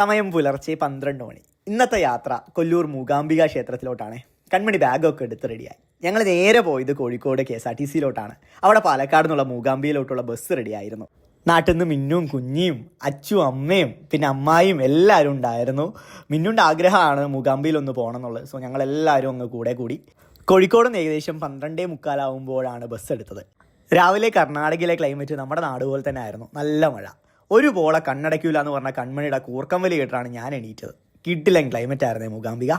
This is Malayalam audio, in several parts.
സമയം പുലർച്ചെ പന്ത്രണ്ട് മണി. ഇന്നത്തെ യാത്ര കൊല്ലൂർ മൂകാംബിക ക്ഷേത്രത്തിലോട്ടാണ്. കൺമണി ബാഗൊക്കെ എടുത്ത് റെഡിയായി ഞങ്ങൾ നേരെ പോയത് Kozhikode K S R T സിയിലോട്ടാണ്. അവിടെ പാലക്കാട് നിന്നുള്ള മൂകാംബിയിലോട്ടുള്ള ബസ് റെഡിയായിരുന്നു നാട്ടിൽ നിന്ന് മിന്നും കുഞ്ഞിയും അച്ചും അമ്മയും പിന്നെ അമ്മായിയും എല്ലാവരും ഉണ്ടായിരുന്നു. മിന്നുണ്ട് ആഗ്രഹമാണ് മൂകാംബിയിൽ ഒന്ന് പോകണം എന്നുള്ളത് സോ ഞങ്ങൾ എല്ലാവരും അങ്ങ് കൂടെ കൂടി. കോഴിക്കോട് നിന്ന് ഏകദേശം പന്ത്രണ്ടേ മുക്കാലാവുമ്പോഴാണ് ബസ് എടുത്തത്. രാവിലെ കർണാടകയിലെ ക്ലൈമറ്റ് നമ്മുടെ നാട് പോലെ തന്നെ ആയിരുന്നു. നല്ല മഴ. ഒരു പോള കണ്ണടയ്ക്കൂല എന്ന് പറഞ്ഞ കൺമണിയുടെ കൂർക്കം വലി കേട്ടാണ് ഞാൻ എണീറ്റത്. കിട്ടില്ല ക്ലൈമറ്റ് ആയിരുന്നേ മൂകാംബിക.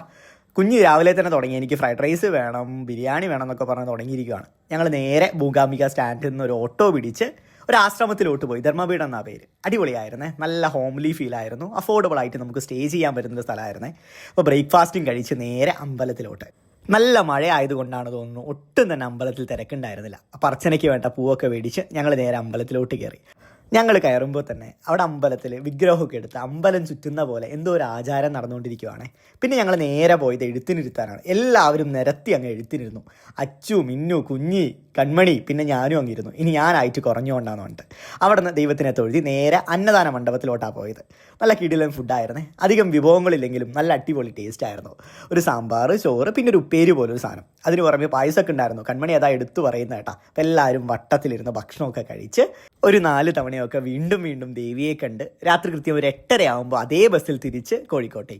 കുഞ്ഞ് രാവിലെ തന്നെ തുടങ്ങി. എനിക്ക് ഫ്രൈഡ് റൈസ് വേണം ബിരിയാണി വേണം എന്നൊക്കെ പറഞ്ഞ് തുടങ്ങിയിരിക്കുകയാണ് ഞങ്ങൾ നേരെ മൂകാംബിക സ്റ്റാൻഡിൽ നിന്ന് ഒരു ഓട്ടോ പിടിച്ച് ഒരു ആശ്രമത്തിലോട്ട് പോയി. ധർമ്മപീഠം എന്നാ പേര്. അടിപൊളിയായിരുന്നേ. നല്ല ഹോംലി ഫീൽ ആയിരുന്നു. അഫോർഡബിൾ ആയിട്ട് നമുക്ക് സ്റ്റേ ചെയ്യാൻ പറ്റുന്ന സ്ഥലമായിരുന്നേ. അപ്പോൾ ബ്രേക്ക്ഫാസ്റ്റും കഴിച്ച് നേരെ അമ്പലത്തിലോട്ട്. നല്ല മഴ ആയതുകൊണ്ടാണ് തോന്നുന്നു ഒട്ടും തന്നെ അമ്പലത്തിൽ തിരക്കുണ്ടായിരുന്നില്ല. അപ്പം അർച്ചനയ്ക്ക് വേണ്ട പൂവൊക്കെ മേടിച്ച് ഞങ്ങൾ നേരെ അമ്പലത്തിലോട്ട് കയറി. ഞങ്ങൾ കയറുമ്പോൾ തന്നെ അവിടെ അമ്പലത്തിൽ വിഗ്രഹമൊക്കെ എടുത്ത് അമ്പലം ചുറ്റുന്ന പോലെ എന്തോ ഒരു ആചാരം നടന്നുകൊണ്ടിരിക്കുവാണ്. പിന്നെ ഞങ്ങൾ നേരെ പോയത് എഴുത്തിനിരുത്താനാണ്. എല്ലാവരും നിരത്തി അങ്ങ് എഴുത്തിനിരുന്നു. അച്ചു മിന്നു കുഞ്ഞി കൺമണി പിന്നെ ഞാനും അങ്ങിരുന്നു ഇനി ഞാനായിട്ട് കുറഞ്ഞുകൊണ്ടാണ് പറഞ്ഞിട്ട്. അവിടെ നിന്ന് ദൈവത്തിനെ തൊഴുതി നേരെ അന്നദാന മണ്ഡപത്തിലോട്ടാണ് പോയത്. നല്ല കിടിലൻ ഫുഡായിരുന്നേ. അധികം വിഭവങ്ങളില്ലെങ്കിലും നല്ല അടിപൊളി ടേസ്റ്റ് ആയിരുന്നു. ഒരു സാമ്പാർ ചോറ് പിന്നെ ഒരു ഉപ്പേരി പോലൊരു സാധനം. അതിന് പുറമെ പായസമൊക്കെ ഉണ്ടായിരുന്നു. കൺമണി അതാ എടുത്തു പറയുന്ന കേട്ടാ. അപ്പം എല്ലാവരും വട്ടത്തിലിരുന്ന് ഭക്ഷണമൊക്കെ കഴിച്ച് ഒരു നാല് തവണയൊക്കെ വീണ്ടും വീണ്ടും ദേവിയെ കണ്ട് രാത്രി കൃത്യം ഒരു എട്ടര ആകുമ്പോൾ അതേ ബസ്സിൽ തിരിച്ച് കോഴിക്കോട്ടേക്ക്.